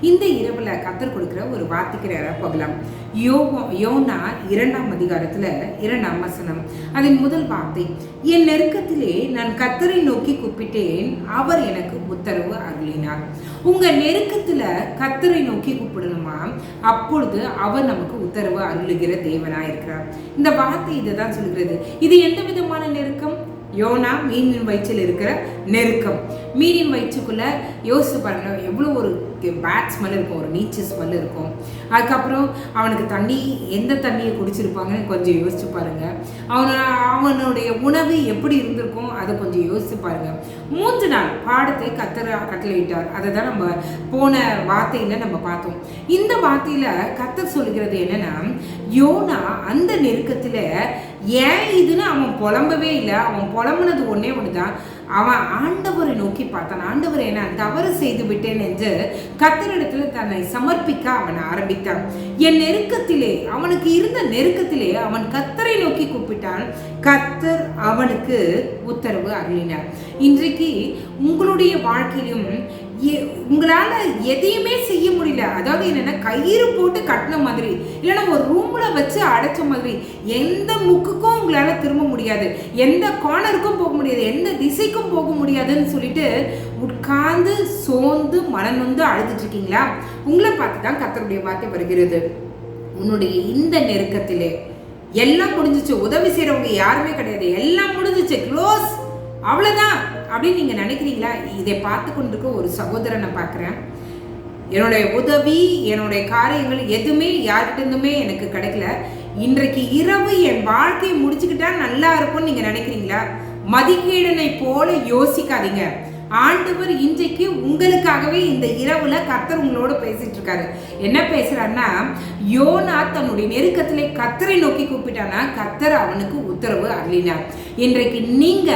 இந்த இரவுல கத்தர் கொடுக்குற ஒரு வார்த்தைக்கிற போகலாம். யோகோ யோனா இரண்டாம் அதிகாரத்துல இரண்டாம் வசனம். அதன் முதல் வார்த்தை என் நெருக்கத்திலே நான் கத்தரை நோக்கி கூப்பிட்டேன். அவர் எனக்கு உத்தரவு அருளினார். உங்க நெருக்கத்துல கத்தரை நோக்கி கூப்பிடணுமா? அப்பொழுது அவர் நமக்கு உத்தரவு அருளுகிற தேவனா இருக்கிறார். இந்த வார்த்தை இதை தான் சொல்கிறது. இது எந்த விதமான நெருக்கம்? யோனா மீனின் வயிற்றில் இருக்கிற நெருக்கம். மீனின் வயிற்றுக்குள்ள யோசிச்சு பாருங்க எவ்வளோ ஒரு பேட் ஸ்மெல் இருக்கும் ஒரு நீச்சல் ஸ்மெல் இருக்கும். அதுக்கப்புறம் அவனுக்கு தண்ணி எந்த தண்ணியை குடிச்சிருப்பாங்கன்னு கொஞ்சம் யோசிச்சு பாருங்க. அவன அவனுடைய உணவு எப்படி இருந்திருக்கும் அதை கொஞ்சம் யோசிச்சு பாருங்க. மூன்று நாள் பாடத்தை கத்தர கட்டளையிட்டார். அதை தான் நம்ம போன வார்த்தையில நம்ம பார்த்தோம். இந்த வார்த்தையில கத்தர் சொல்லுகிறது என்னன்னா யோனா அந்த நெருக்கத்தில் ஏன் இதுன்னு அவன் புலம்பவே இல்லை. அவன் புலம்புனது ஒன்னே தான் அவன் ஆண்டவரை நோக்கி பார்த்தான். ஆண்டவரை என்ன தவறு செய்து விட்டேன் என்று கத்தரிடத்தில் தன்னை சமர்ப்பிக்க அவன் ஆரம்பித்தான். என் நெருக்கத்திலே அவனுக்கு இருந்த நெருக்கத்திலே அவன் கத்தரை நோக்கி கூப்பிட்டான். கத்தர் அவனுக்கு உத்தரவு அருளினார். இன்றைக்கு உங்களுடைய வாழ்க்கையிலும் உங்களால் எதையுமே செய்ய முடியல. அதாவது என்னென்னா கயிறு போட்டு கட்டின மாதிரி இல்லைன்னா ஒரு ரூமில் வச்சு அடைச்ச மாதிரி எந்த முக்குக்கும் உங்களால் திரும்ப முடியாது. எந்த கார்னருக்கும் போக முடியாது. எந்த திசைக்கும் போக முடியாதுன்னு சொல்லிட்டு உட்கார்ந்து சோர்ந்து மனநொந்து வந்து இருக்கீங்களா? உங்களை பார்த்து தான் கத்தருடைய வார்த்தை வருகிறது. உன்னுடைய இந்த நெருக்கத்திலே எல்லாம் முடிஞ்சிச்சு. உதவி செய்கிறவங்க யாருமே கிடையாது. எல்லாம் முடிஞ்சிச்சு. க்ளோஸ் அவ்வளோதான் அப்படின்னு நீங்கள் நினைக்கிறீங்களா? இதை பார்த்து கொண்டிருக்க ஒரு சகோதரனை பார்க்குறேன். என்னுடைய உதவி என்னுடைய காரியங்கள் எதுவுமே யார்கிட்டருந்துமே எனக்கு கிடைக்கல. இன்றைக்கு இரவு என் வாழ்க்கையை முடிச்சுக்கிட்டா நல்லா இருக்கும்னு நீங்கள் நினைக்கிறீங்களா? மதிக்கீடனை போல யோசிக்காதீங்க. ஆண்டவர் இன்றைக்கு உங்களுக்காகவே இந்த இரவுல கத்தர் உங்களோட பேசிட்டு இருக்காரு என்ன பேசுறாருன்னா யோனா தன்னுடைய நெருக்கத்திலே கத்தரை நோக்கி கூப்பிட்டானா கத்தர் அவனுக்கு உத்தரவு அருளினார். இன்றைக்கு நீங்க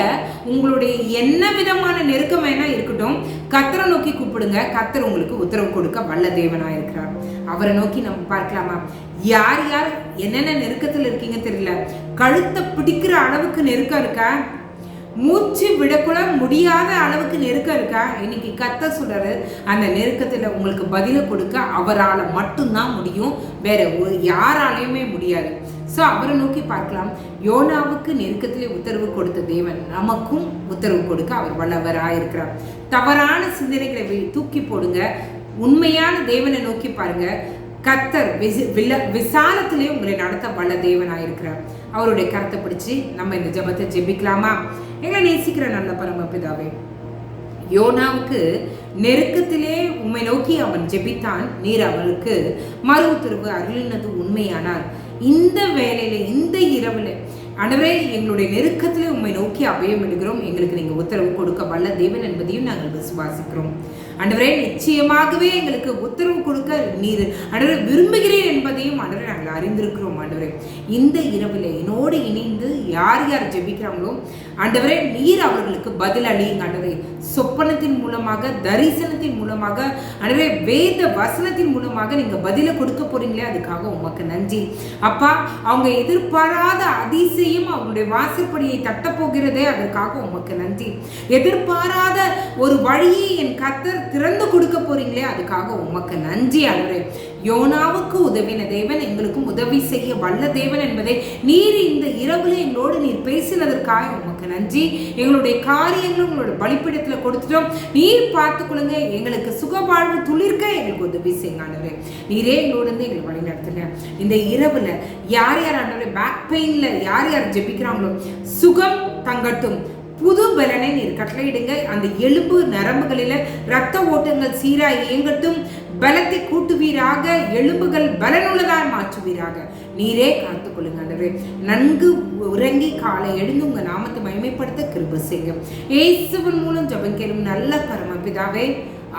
உங்களுடைய என்ன விதமான நெருக்கம் வேணா இருக்கட்டும் கத்தரை நோக்கி கூப்பிடுங்க. கத்தர் உங்களுக்கு உத்தரவு கொடுக்க வல்ல தேவனா இருக்கிறார். அவரை நோக்கி நம்ம பார்க்கலாமா? யார் யார் என்னென்ன நெருக்கத்தில் இருக்கீங்க தெரியல. கழுத்தை பிடிக்கிற அளவுக்கு நெருக்கம் இருக்கா? மூச்சு விடக்கூட முடியாத அளவுக்கு நெருக்கம் இருக்கா? இன்னைக்கு கத்த சொல்றாரு அந்த நெருக்கத்தில் உங்களுக்கு பதிலை கொடுக்க அவரால் மட்டும்தான் முடியும். வேற ஒரு யாராலையுமே முடியாது. ஸோ அவரை நோக்கி பார்க்கலாம். யோனாவுக்கு நெருக்கத்திலே உத்தரவு கொடுத்த தேவன் நமக்கும் உத்தரவு கொடுக்க அவர் வல்லவராக இருக்கிறார். தவறான சிந்தனைகளை தூக்கி போடுங்க. உண்மையான தேவனை நோக்கி பாருங்க. கத்தர் விசி வில்ல விசாலத்திலே உங்களை நடத்த வல்ல தேவனாக இருக்கிறார் அவருடைய கருத்தை பிடிச்சு நம்ம இந்த ஜபத்தை ஜெபிக்கலாமா? எங்களை நேசிக்கிற நல்ல பரமபிதாவே யோனாவுக்கு நெருக்கத்திலே உம்மை நோக்கி அவன் ஜெபித்தான். நீர் அவனுக்கு மறு உத்தரவு அருளினது உண்மையானார். இந்த வேலையில இந்த இரவுல ஆண்டவரே எங்களுடைய நெருக்கத்திலே உம்மை நோக்கி அபயம் எடுக்கிறோம். எங்களுக்கு நீங்க உத்தரவு கொடுக்க வல்ல தேவன் என்பதையும் நாங்கள் விசுவாசிக்கிறோம். ஆண்டவரே நிச்சயமாகவே எங்களுக்கு உத்தரவு கொடுக்க நீர் ஆண்டவரே விரும்புகிறேன் என்பதையும் ஆண்டவரே நாங்கள் அறிந்திருக்கிறோம் ஆண்டவரே. இந்த இரவில் என்னோடு இணைந்து யார் யார் ஜெபிக்கிறாங்களோ ஆண்டவரே நீர் அவர்களுக்கு பதில் அளியுங்க ஆண்டவரே. சொப்பனத்தின் மூலமாக தரிசனத்தின் மூலமாக ஆண்டவரே வேத வசனத்தின் மூலமாக நீங்கள் பதிலை கொடுக்க போறீங்களே அதுக்காக உமக்கு நன்றி. அப்பா அவங்க எதிர்பாராத அதிசயம் அவங்களுடைய வாசற்படியை தட்டப்போகிறதே அதற்காக உமக்கு நன்றி. எதிர்பாராத ஒரு வழியை என் கத்தர் திறந்து கொடுக்க போறீங்களே அதுக்காக உமக்கு நன்றி ஆண்டவரே யோனாவுக்கு உதவின தேவன் எங்களுக்கும் உதவி செய்ய வல்ல தேவன் என்பதை நீர் இந்த இரவுல எங்களோடு நீர் பேசினதற்காக உமக்கு நன்றி. எங்களுடைய காரியங்களும் உங்களோட பலிப்பிடத்தில் கொடுத்துட்டோம். நீர் பார்த்து கொள்ளுங்க எங்களுக்கு சுகவாழ்வு துளிர்க்க எங்களுக்கு உதவி செய்யுங்க ஆண்டவரே. நீரே எங்களோட இருந்து எங்களை வழி நடத்துங்க. இந்த இரவுல யார் யார் ஆண்டவரே பேக் பெயினில் யார் யார் ஜெபிக்கிறாங்களோ சுகம் தங்கட்டும். புது பலனை நீர் கட்டளையிடுங்க. அந்த எலும்பு நரம்புகளில ரத்த ஓட்டங்கள் சீராய் இயங்கட்டும். பலத்தை கூட்டுவீராக. எலும்புகள் பலனுள்ளதாய் மாற்றுவீராக. நீரே காத்துக்கொள்ளுங்க ஆண்டவரே. நன்கு உறங்கி காலை எழுந்து உங்க நாமத்தை மகிமைப்படுத்த கிருப செய்யும். ஏசுவன் மூலம் ஜபம் கேளும் நல்ல பரமபிதாவே.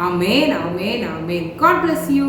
ஆமேன் ஆமேன் ஆமேன். God bless you